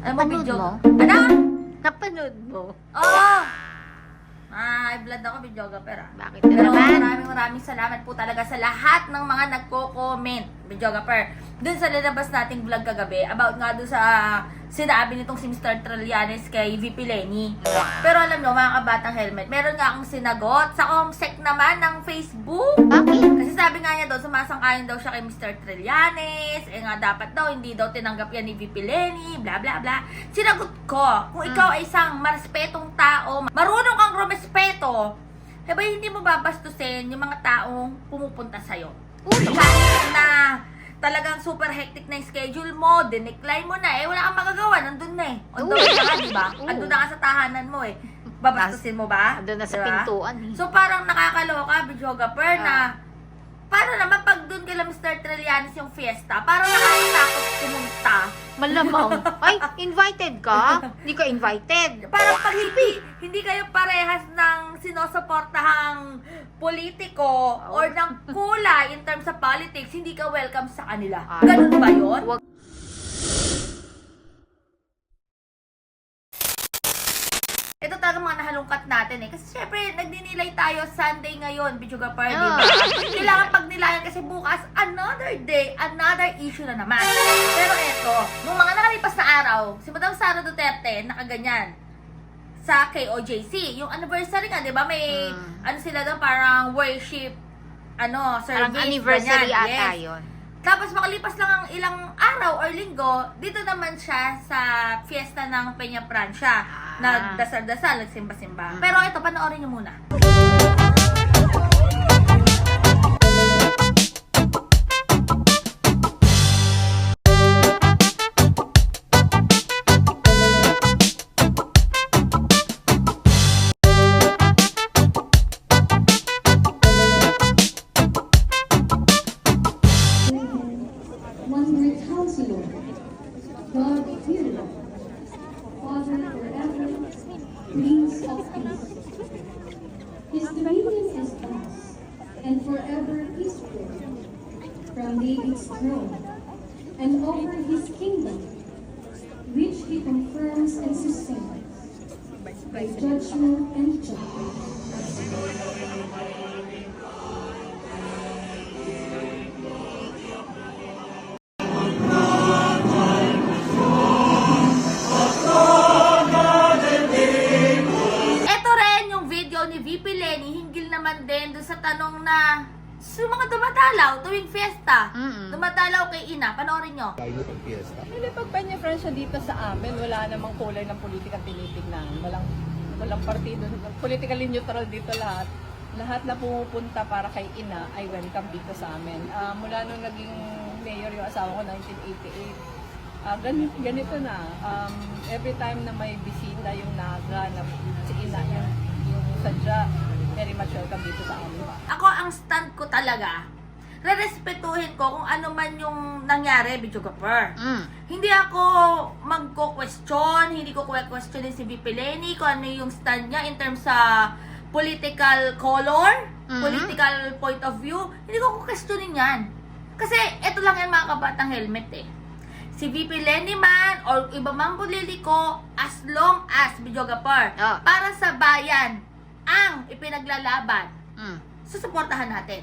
Alam mo, Napanood video. mo? Ano? Napanood mo? Oo! Ah, high blood ako, videographer ah. Bakit Pero naman? maraming maraming salamat po talaga sa lahat ng mga nagko-comment, videographer. Dun sa lalabas nating vlog kagabi, about nga dun sa sinabi nitong si Mr. Trillanes kay VP Lenny. Pero alam nyo, mga kabatang helmet, meron nga akong sinagot sa comsec naman ng Facebook. Bakit? Kasi sabi nga niya daw, sumasang-ayon daw siya kay Mr. Trillanes, eh nga dapat daw, hindi daw tinanggap yan ni VP Lenny, bla bla bla. Sinagot ko, kung ikaw ay isang marespetong tao, marunong kang rumespeto, eh ba hindi mo babastusin yung mga taong pumupunta sa'yo? Uno. Kahit na talagang super hectic na yung schedule mo, dinecline mo na, eh wala kang magagawa, nandun na eh. On the way ka di ba? Andun na ka sa tahanan mo eh. Babastusin mo ba? Doon na sa Diba? pintuan eh. So parang nakakaloka, videographer, na Ah. paano naman pag doon kila Mr. Trillanes yung fiesta, parang nakakatakot pumunta. Malamang. Ay, invited ka? Hindi ka invited. Parang pag hindi, hindi kayo parehas ng sinusuportahang politiko or ng kulay in terms of politics, hindi ka welcome sa kanila. Ganun ba yun? Wag- Ito talaga mga nahalungkat natin eh. Kasi syempre, nagdinilay tayo Sunday ngayon, Bichuga Party. Ah. Kailangan pagnilayan kasi bukas, another day, another issue na naman. Pero eto, nung mga nakalipas na araw, si Madam Sara Duterte, nakaganyan sa KOJC. Yung anniversary nga, di ba? May, Hmm. ano sila doon, parang worship, ano, service. Parang anniversary ganyan. ata Yes. yun. Tapos makalipas lang ang ilang araw or linggo, dito naman siya sa fiesta ng Peña Francia. Ah. Nagdasal-dasal, nagsimba-simba. Mm. Pero ito, panoorin niyo muna. Counselor, God beautiful, Father forever, Prince of Peace. His dominion is vast and forever peaceful, from David's throne, and over his kingdom, which he confirms and sustains by judgment and justice. Tanong na sa mga dumadalaw tuwing fiesta. Mm-mm. Dumadalaw kay Ina, panoorin nyo. Tayo pag fiesta. Hindi, pag Peña Francia dito sa amin, wala namang kulay ng politika tinitignan. Walang, walang partido. Politically neutral dito lahat. Lahat na pumupunta para kay ina ay welcome dito sa amin. Ah, mula nung naging mayor yung asawa ko, 1988, ah, ganito, ganito na. Um, every time na may bisita yung naga na si ina, yung, yung sadya, very much welcome dito sa amin. Ako, ang stand ko talaga, rerespetuhin ko kung ano man yung nangyari, Bidyo Gapper. Mm. Hindi ako magko-question, hindi ko questionin si VP Lenny kung ano yung stand niya in terms sa political color, Mhm. political point of view. Hindi ko questionin yan. Kasi ito lang yan mga kabatang helmet eh. Si VP Lenny man or iba man politiko as long as videographer Ah. para sa bayan ang ipinaglalaban, Mm. susuportahan natin.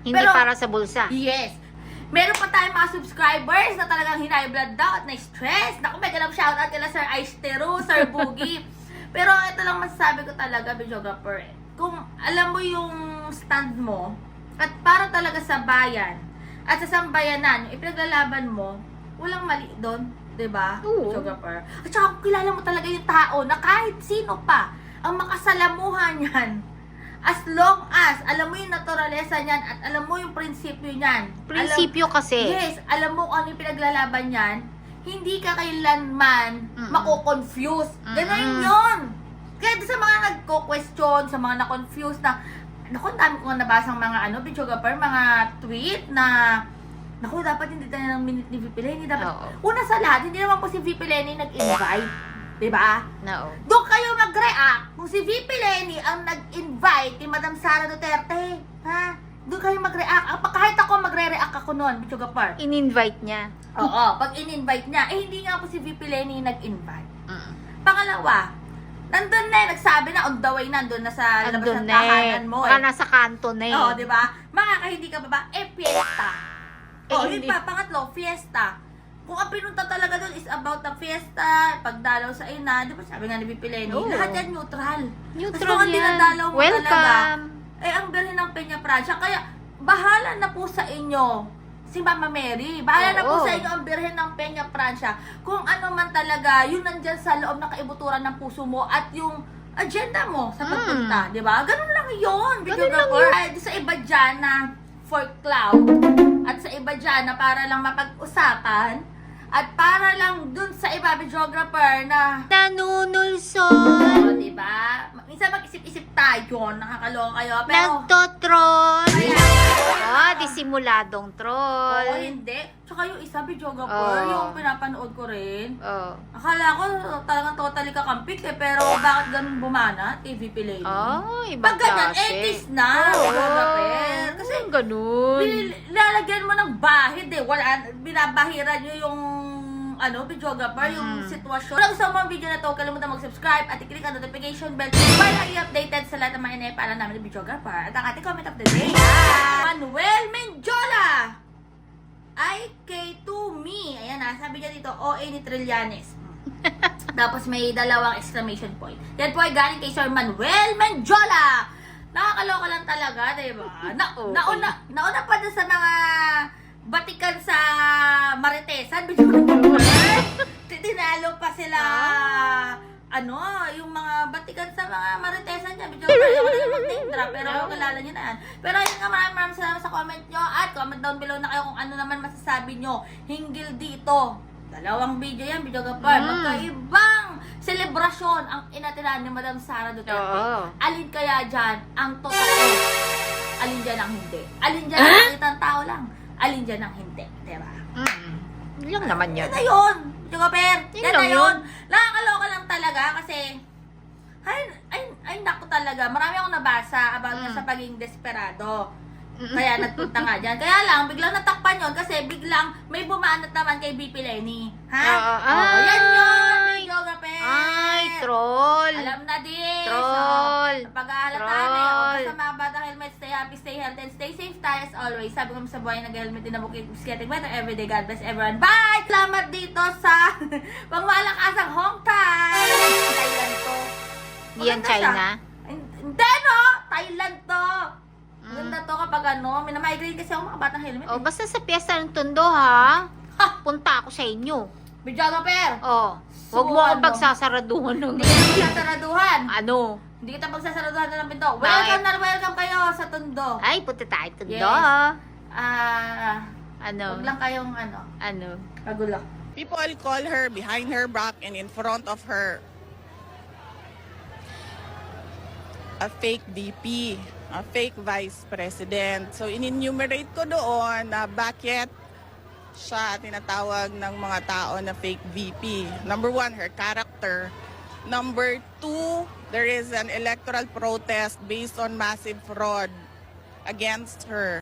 Hindi Pero- para sa bulsa. Yes. Meron pa tayong mga subscribers na talagang hinay blood daw at na-stress. Naku, mega love shoutout kila Sir Aishtero, Sir Boogie. Pero ito lang masasabi ko talaga, videographer. Kung alam mo yung stand mo, at para talaga sa bayan, at sa sambayanan, yung ipinaglalaban mo, walang mali doon. 'di ba? Oo. Videographer. At saka kung kilala mo talaga yung tao na kahit sino pa ang makasalamuhan yan, as long as alam mo yung naturalesa niyan at alam mo yung prinsipyo niyan. Prinsipyo alam, kasi. Yes, alam mo kung ano yung pinaglalaban niyan, hindi ka kailanman Mm-mm. mako-confuse. Ganun Mm-mm. yun. Kaya sa mga nagko-question, sa mga na-confuse na, naku, dami ko nabasang mga ano, videographer, mga tweet na, naku, dapat hindi tayo ng minute ni VP Lenny. Dapat, Oo. una sa lahat, hindi naman po si VP Lenny nag-invite. Diba? No. Doon kayo mag-react kung si VP Lenny ang nag-invite kay Madam Sara Duterte. Ha? doon kayo mag-react. Ang- Kahit ako magre-react ako noon, Bichuga Park. In-invite niya. Oo, pag in-invite niya, eh hindi nga po si VP Lenny nag-invite. Mm. Pangalawa, nandun na eh, nagsabi na on the way nandun na sa labas ng eh. tahanan mo Baka eh. nasa kanto na eh. Oo, di ba? Makakahindi ka ba ba? Eh, fiesta. Eh, oh, hindi. pa, pangatlo, fiesta. Kung ang pinunta talaga doon is about the fiesta, pagdalaw sa ina, di ba sabi nga ni Lenny, Oo. lahat yan neutral. Neutral Tapos kung ang yan. dinadalaw mo Welcome. talaga, eh, ang birhen ng Peña Francia. Kaya, bahala na po sa inyo si Mama Mary. Bahala na po Oo. sa inyo ang birhen ng Peña Francia. Kung ano man talaga, yun nandyan sa loob ng kaibuturan ng puso mo at yung agenda mo sa pagpunta, di ba? Ganun lang yun, Hmm. Ganun lang videographer. Ay, sa iba dyan na for cloud at sa iba dyan na para lang mapag-usapan at para lang dun sa iba videographer na Nanunulsol. Oh, di ba? Minsan mag-isip-isip tayo, nakakaloka kayo. Pero, Nagtotroll. Ayan. Ah, disimuladong oo, troll. hindi. Tsaka yung isa, videographer, Oo. yung pinapanood ko rin. Oh. Akala ko talagang totally kakampik eh, pero bakit ganun bumana kay VP Lady? Oh, ibang Pag ganyan, klase. 80s na, videographer. Kasi, Kasi ganun. bil- lalagyan mo ng bahid eh. Wala, binabahiran nyo yung ano, videographer, yung Mm. sitwasyon. Kung gusto mo ang video na to, kalimutan mag-subscribe at i-click ang notification bell para i-updated sa lahat ng mga inay namin ng videographer. At ang ating comment of the day, Manuel Menjola! Ay, kay to me. Ayan na, sabi niya dito, OA ni Trillanes. Tapos may dalawang exclamation point. Yan po ay galing kay Sir Manuel Menjola. Nakakaloka lang talaga, di ba? Na, Oo. nauna, nauna pa sa mga batikan sa Maritesan. Tinalo pa sila. Ano, yung mga batikan sa mga Maritesan lang mag-name drop, pero kilala nyo na yan. Pero yun nga, maraming maraming salamat sa comment nyo. At comment down below na kayo kung ano naman masasabi nyo hinggil dito. Dalawang video yan, video kapar. Mm. Magkaibang selebrasyon ang inatiran ni Madam Sara Duterte. Oo. Alin kaya dyan ang totoo? Alin dyan ang hindi? Alin dyan ang nakitang tao lang? Alin dyan ang hindi? Diba? Mm. Yun lang naman yun. Yan na yun! Video kapar! Yun Yan lang na yun. Nakakaloka lang talaga kasi ay, ay, ay, naku talaga. Marami akong nabasa about Mm. sa pagiging desperado. Mm. Kaya nagpunta nga dyan. Kaya lang, biglang natakpan yun kasi biglang may bumanat naman kay BP Lenny. Ha? Oo. Oo, yan yun! Videographer! Ay, troll. Alam na din! Troll. So, pag-aalataan eh. O, Troll. Happy, stay healthy, and stay safe tayo as always. Sabi ko sa buhay, nag-helmet din na bukit. It's getting better every day. God bless everyone. Bye! Salamat dito sa pangmalakasang Hong Thai! Thailand to. Di yan Maganda siya. China? Hindi no! Thailand to! Mm. Maganda to kapag ano, may na-migrate kasi ako mga batang helmet. Oh, eh. basta sa piyesta ng Tondo ha. Ha! Punta ako sa inyo. Videographer! Oh, So, wag mo akong ano? pagsasaraduhan ng... Hindi kita pagsasaraduhan. Ano? Hindi kita pagsasaraduhan ng pinto. Welcome na welcome kayo sa Tondo. Ay, punta tayo Tondo. Yes. Ah, Ano? wag lang kayong ano, Ano? kagulo. People call her behind her back and in front of her a fake VP, a fake vice president. So in-enumerate ko doon na bakit siya tinatawag ng mga tao na fake VP. Number one, her character. Number two, there is an electoral protest based on massive fraud against her.